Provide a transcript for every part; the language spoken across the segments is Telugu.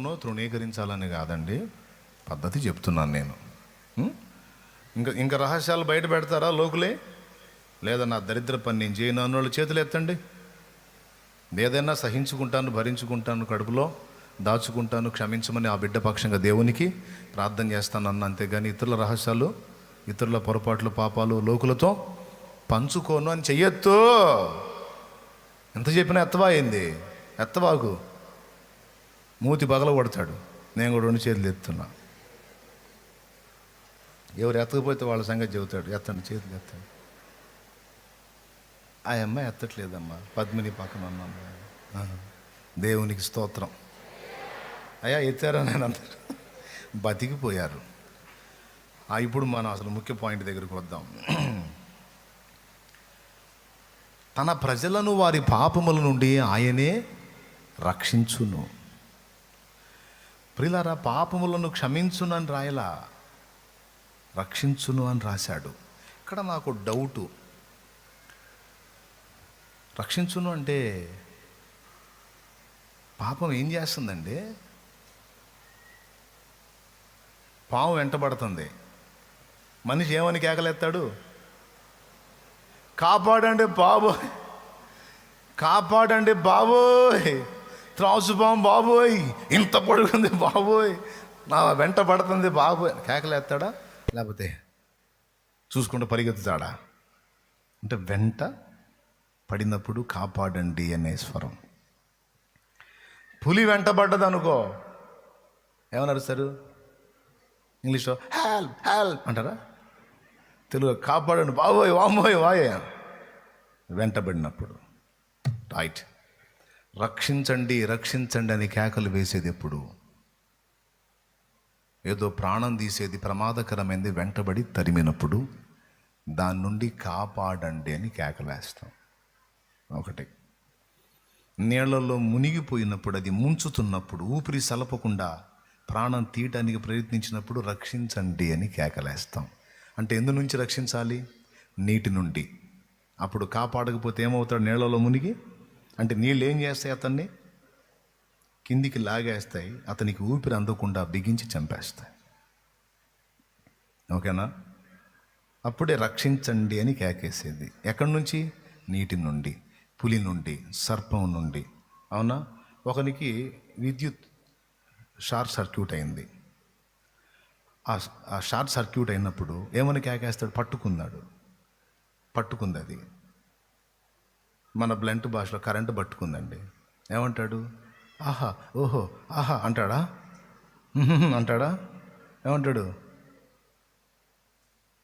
ఎవరినో తృణీకరించాలని కాదండి. పద్ధతి చెప్తున్నాను నేను. ఇంకా ఇంకా రహస్యాలు బయట పెడతారా లోకులే? లేదా నా దరిద్ర పని నేను చేయను అన్నోళ్ళు చేతులు ఎత్తండి. ఏదైనా సహించుకుంటాను భరించుకుంటాను కడుపులో దాచుకుంటాను క్షమించమని ఆ బిడ్డ పక్షంగా దేవునికి ప్రార్థన చేస్తాను అన్న అంతేగాని ఇతరుల రహస్యాలు ఇతరుల పొరపాట్లు పాపాలు లోకులతో పంచుకోను అని చెయ్యొద్దు. ఎంత చెప్పినా ఎత్తవా అయింది ఎత్తవాకు. మూతి పగల కొడతాడు. నేను కూడా రెండు చేతులు ఎత్తున్నా. ఎవరు ఎత్తకపోతే వాళ్ళ సంగతి చెబుతాడు. ఎత్తండి చేతులు ఎత్తండి ఆ అమ్మాయి ఎత్తట్లేదమ్మా. పద్మిని పక్కన ఉన్నాను దేవునికి స్తోత్రం. అయ్యా ఎత్తారా నేను అందరు బతికిపోయారు. ఇప్పుడు మనం అసలు ముఖ్య పాయింట్ దగ్గరికి వద్దాం. తన ప్రజలను వారి పాపముల నుండి ఆయనే రక్షించును. ప్రిలారా పాపములను క్షమించును అని రాయలా? రక్షించును అని రాశాడు. ఇక్కడ నాకు డౌటు. రక్షించును అంటే పాపం ఏం చేస్తుందండి? పాము వెంటబడుతుంది మనిషి ఏమని కేకలేస్తాడు? కాపాడండి బాబోయ్. కాపాడండి బాబోయ్. త్రాసుబాం బాబోయ్ ఇంత పొడుగుంది బాబోయ్ నా వెంట పడుతుంది బాబోయ్ కేకలేస్తాడా? లేకపోతే చూసుకుంటూ పరిగెత్తుతాడా? అంటే వెంట పడినప్పుడు కాపాడండి అనే స్వరం. పులి వెంటబడ్డది అనుకో ఏమన్నారు అరుస్తారు ఇంగ్లీష్లో హెల్ప్ హెల్ప్ అంటారా? తెలుగు కాపాడండి బాబోయ్ వామోయ్ వాయ వెంటబడినప్పుడు రైట్ రక్షించండి రక్షించండి అని కేకలు వేసేది ఎప్పుడు? ఏదో ప్రాణం తీసేది ప్రమాదకరమైనది వెంటబడి తరిమినప్పుడు దాని నుండి కాపాడండి అని కేకలేస్తాం ఒకటి. నీళ్ళలో మునిగిపోయినప్పుడు అది ముంచుతున్నప్పుడు ఊపిరి సలపకుండా ప్రాణం తీయటానికి ప్రయత్నించినప్పుడు రక్షించండి అని కేకలేస్తాం అంటే ఎందు నుంచి రక్షించాలి? నీటి నుండి. అప్పుడు కాపాడకపోతే ఏమవుతాడు? నీళ్ళలో మునిగి అంటే నీళ్ళు ఏం చేస్తాయి అతన్ని? కిందికి లాగేస్తాయి. అతనికి ఊపిరి అందకుండా బిగించి చంపేస్తాయి. ఓకేనా? అప్పుడే రక్షించండి అని కేకేసేది. ఎక్కడి నుంచి? నీటి నుండి పులి నుండి సర్పం నుండి. అవునా? ఒకనికి విద్యుత్ షార్ట్ సర్క్యూట్ అయింది. ఆ ఆ షార్ట్ సర్క్యూట్ అయినప్పుడు ఏమని కేకేస్తాడు? పట్టుకున్నాడు. పట్టుకుంది అది. మన బ్లంట్ భాషలో కరెంటు పట్టుకుందండి. ఏమంటాడు? ఆహా ఓహో ఆహా అంటాడా? అంటాడా? ఏమంటాడు?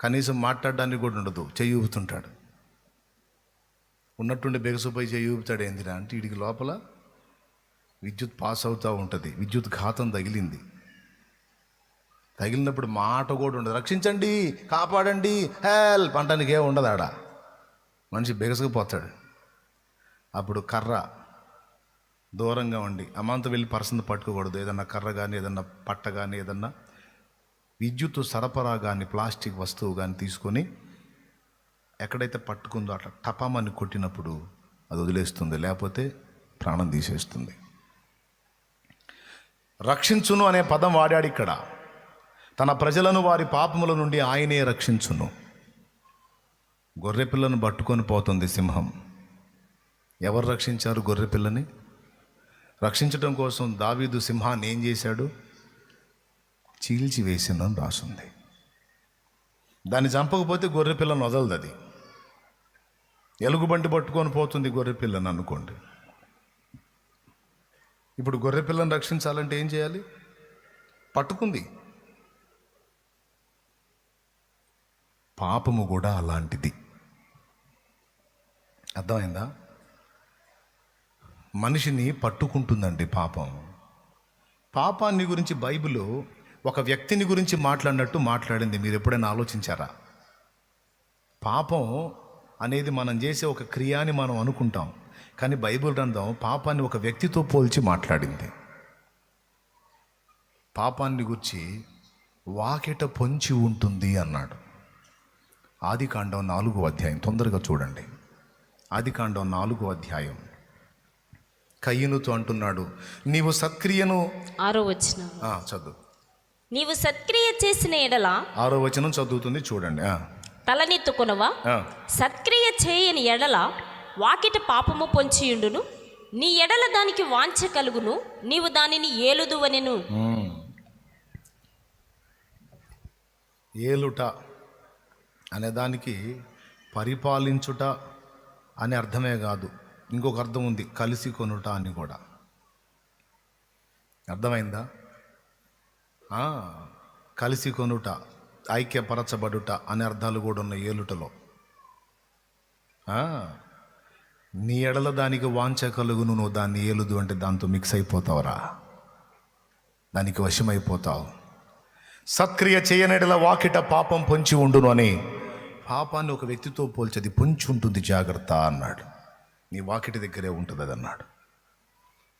కనీసం మాట్లాడడానికి కూడా ఉండదు చెయ్యి ఊపుతుంటాడు. ఉన్నట్టుండి బెగసుపోయి చెయ్యి ఊపుతాడు ఏందిరా? అంటే వీడికి లోపల విద్యుత్ పాస్ అవుతూ ఉంటుంది విద్యుత్ ఘాతం తగిలింది. తగిలినప్పుడు మాట కూడా ఉండదు. రక్షించండి కాపాడండి హెల్ప్ అంటానికి ఏం ఉండదు ఆడ. మనిషి బెగసుకుపోతాడు. అప్పుడు కర్ర దూరంగా ఉండి అమాంత వెళ్ళి పర్సన్ పట్టుకోకూడదు. ఏదన్నా కర్ర కానీ ఏదన్నా పట్ట కానీ ఏదన్నా విద్యుత్ సరఫరా కానీ ప్లాస్టిక్ వస్తువు కానీ తీసుకొని ఎక్కడైతే పట్టుకుందో అట్లా టపామని కొట్టినప్పుడు అది వదిలేస్తుంది. లేకపోతే ప్రాణం తీసేస్తుంది. రక్షించును అనే పదం వాడాడు ఇక్కడ. తన ప్రజలను వారి పాపముల నుండి ఆయనే రక్షించును. గొర్రెపిల్లను పట్టుకొని పోతుంది సింహం. ఎవరు రక్షించారు గొర్రెపిల్లని రక్షించడం కోసం దావీదు సింహాన్ని ఏం చేశాడు? చీల్చి వేసిందని రాసుంది. దాన్ని చంపకపోతే గొర్రె పిల్లను వదలదు అది. ఎలుగుబంటి పట్టుకొని పోతుంది గొర్రె పిల్లని అనుకోండి. ఇప్పుడు గొర్రె పిల్లను రక్షించాలంటే ఏం చేయాలి? పట్టుకుంది. పాపము కూడా అలాంటిది. అర్థమైందా? మనిషిని పట్టుకుంటుందండి పాపం. పాపాన్ని గురించి బైబిల్ ఒక వ్యక్తిని గురించి మాట్లాడినట్టు మాట్లాడింది. మీరు ఎప్పుడైనా ఆలోచించారా? పాపం అనేది మనం చేసే ఒక క్రియ అని మనం అనుకుంటాం. కానీ బైబిల్ గ్రంథం పాపాన్ని ఒక వ్యక్తితో పోల్చి మాట్లాడింది. పాపాన్ని గురించి వాకిట పొంచి ఉంటుంది అన్నాడు. ఆదికాండం నాలుగో అధ్యాయం. తొందరగా చూడండి. ఆదికాండం నాలుగో అధ్యాయం. కయ్యనుతో అంటున్నాడు. నీవు సత్క్రియను ఆరో వచ్చిన చదువు. నీవు సత్క్రియ చేసిన ఎడల ఆరో వచనం చదువుతుంది చూడండి తలనెత్తుకొనవా. సత్క్రియ చేయని ఎడల వాకిట పాపము పొంచియుండును. నీ ఎడల దానికి వాంఛ కలుగును. నీవు దానిని ఏలుదువనెను. ఏలుట అనే దానికి పరిపాలించుట అనే అర్థమే కాదు. ఇంకొక అర్థం ఉంది కలిసి కొనుట అని కూడా. అర్థమైందా? కలిసి కొనుట ఐక్యపరచబడుట అనే అర్థాలు కూడా ఉన్నాయి ఏలుటలో. నీ ఎడల దానికి వాంఛ కలుగును నువ్వు దాన్ని ఏలుదు అంటే దాంతో మిక్స్ అయిపోతావురా. దానికి వశమైపోతావు. సత్క్రియ చేయనడల వాకిట పాపం పొంచి ఉండును అని పాపాన్ని ఒక వ్యక్తితో పోల్చేది పొంచి ఉంటుంది జాగ్రత్త అన్నాడు. నీ వాకిటి దగ్గరే ఉంటుంది అది అన్నాడు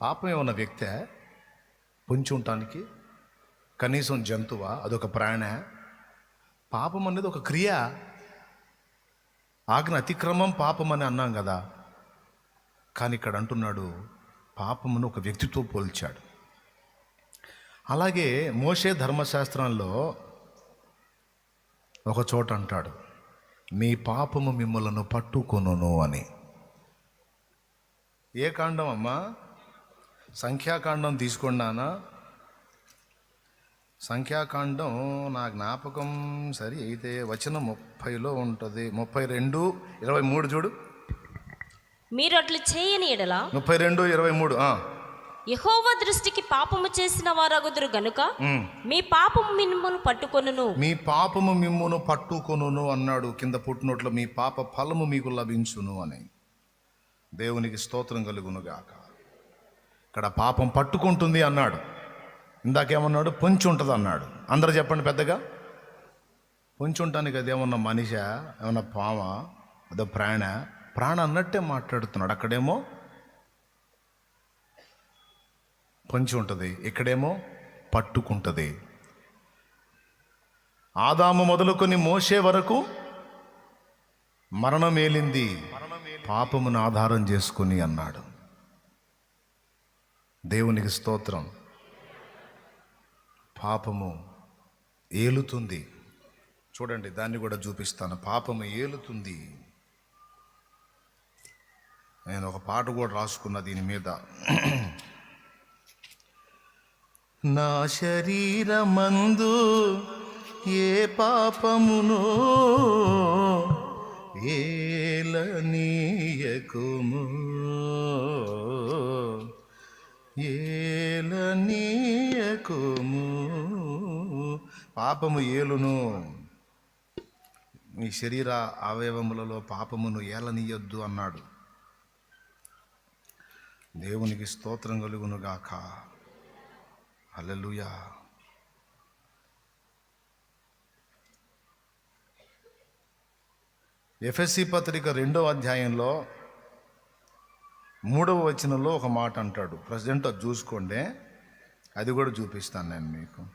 పాపం ఉన్న వ్యక్తే పొంచి ఉండటానికి కనీసం జంతువా అదొక ప్రాణ? పాపం అనేది ఒక క్రియ? ఆజ్ఞ అతిక్రమం పాపం అని అన్నాం కదా. కానీ ఇక్కడ అంటున్నాడు పాపమును ఒక వ్యక్తితో పోల్చాడు. అలాగే మోషే ధర్మశాస్త్రంలో ఒక చోట అంటాడు మీ పాపము మిమ్మలను పట్టుకొనును అని. ఏ కాండం అమ్మా? సంఖ్యాకాండం తీసుకున్నానా సంఖ్యాకాండం నా జ్ఞాపకం సరి అయితే వచనం ముప్పైలో ఉంటుంది. ముప్పై రెండు ఇరవై మూడు చూడు. మీరు అట్లు చేయని ఎడల ముప్పై రెండు ఇరవై మూడు. యహోవ దృష్టికి పాపము చేసిన వారగుదురు గనుక. మీ పాపము మిమ్మల్ని పట్టుకొనును. మీ పాపము మిమ్మును పట్టుకొనును అన్నాడు కింద పుట్టినట్లు మీ పాప ఫలము మీకు లభించును అని. దేవునికి స్తోత్రం కలుగునుగాక. ఇక్కడ పాపం పట్టుకుంటుంది అన్నాడు. ఇందాకేమన్నాడు? పొంచి ఉంటుంది అన్నాడు అందరు చెప్పండి పెద్దగా. పొంచి ఉంటానికి అదేమన్నా మనిష? ఏమన్నా పామ అదో ప్రాణ? ప్రాణ అన్నట్టే మాట్లాడుతున్నాడు. అక్కడేమో పొంచి ఉంటుంది. ఇక్కడేమో పట్టుకుంటుంది. ఆదాము మొదలుకొని మోసే వరకు మరణమేలింది పాపమును ఆధారం చేసుకుని అన్నాడు. దేవునికి స్తోత్రం. పాపము ఏలుతుంది. చూడండి దాన్ని కూడా చూపిస్తాను. పాపము ఏలుతుంది. నేను ఒక పాట కూడా రాసుకున్న దీని మీద. నా శరీరమందు ఏ పాపమును ఏలనీయకుము. ఏలనీయకుము. పాపము ఏలును. నీ శరీర అవయవములలో పాపమును ఏలనీయొద్దు అన్నాడు. దేవునికి స్తోత్రం కలుగును గాక ఎఫ్ఎస్సి పత్రిక రెండో అధ్యాయంలో మూడవ వచనంలో ఒక మాట అంటాడు. ప్రజెంట్ అది చూసుకోండి. అది కూడా చూపిస్తాను నేను మీకు.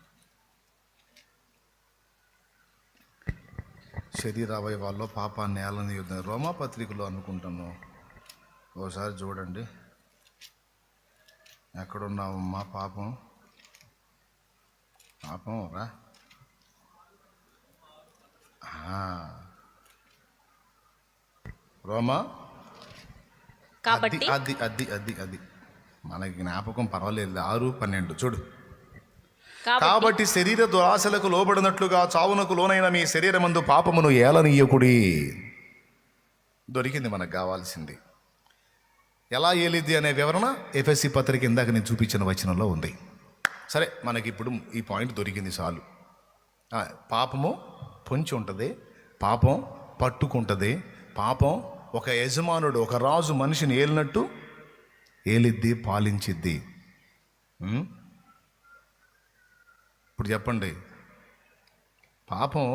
శరీర అవయవాల్లో పాపాన్ని నేలని యుద్ధం రోమా పత్రికలో అనుకుంటాను ఓసారి చూడండి. ఎక్కడున్నావు మా పాపం? పాపం రా. రోమా? కాబట్టి అది అది అది అది మనకి జ్ఞాపకం పర్వాలేదు. ఆరు పన్నెండు. చూడు. కాబట్టి శరీర దురాశలకు లోబడినట్లుగా చావునకు లోనైన మీ శరీరమందు పాపమును ఏలనీయకుడి. దొరికింది మనకు కావాల్సింది. ఎలా ఏలిద్ది అనే వివరణ ఎఫ్ఎస్సి పత్రిక ఇందాక నేను చూపించిన వచనంలో ఉంది. సరే మనకి ఇప్పుడు ఈ పాయింట్ దొరికింది చాలు. పాపము పొంచి ఉంటుంది పాపం పట్టుకుంటుంది పాపం ఒక యజమానుడు ఒక రాజు మనిషిని ఏలినట్టు ఏలిద్ది పాలించిద్ది. ఇప్పుడు చెప్పండి. పాపం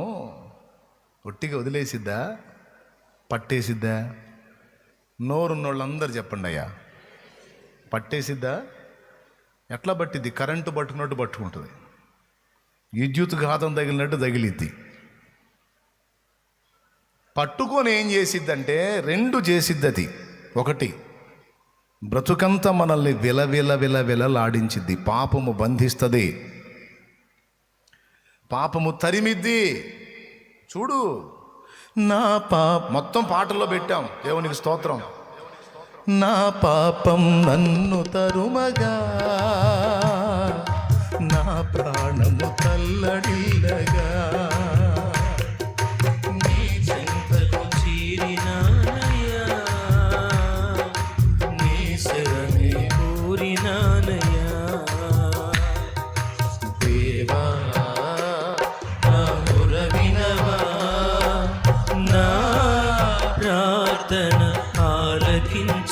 ఒట్టిగా వదిలేసిద్దా? పట్టేసిద్దా? నోరున్న వాళ్ళందరూ చెప్పండి అయ్యా. పట్టేసిద్దా? ఎట్లా పట్టిద్ది? కరెంటు పట్టుకున్నట్టు పట్టుకుంటుంది. విద్యుత్ ఘాతం తగిలినట్టు తగిలిద్ది. పట్టుకొని ఏం చేసిద్దంటే రెండు చేసిద్ది అది ఒకటి బ్రతుకంతా మనల్ని విలవిల విల విలలాడించిద్ది. పాపము బంధిస్తుంది. పాపము తరిమిద్ది. చూడు నా పాప మొత్తం పాటల్లో పెట్టాం. దేవునికి స్తోత్రం. నా పాపం నన్ను తరుమగా నా ప్రాణము తల్లడిల్లగా.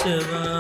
ಕೇಶವಾ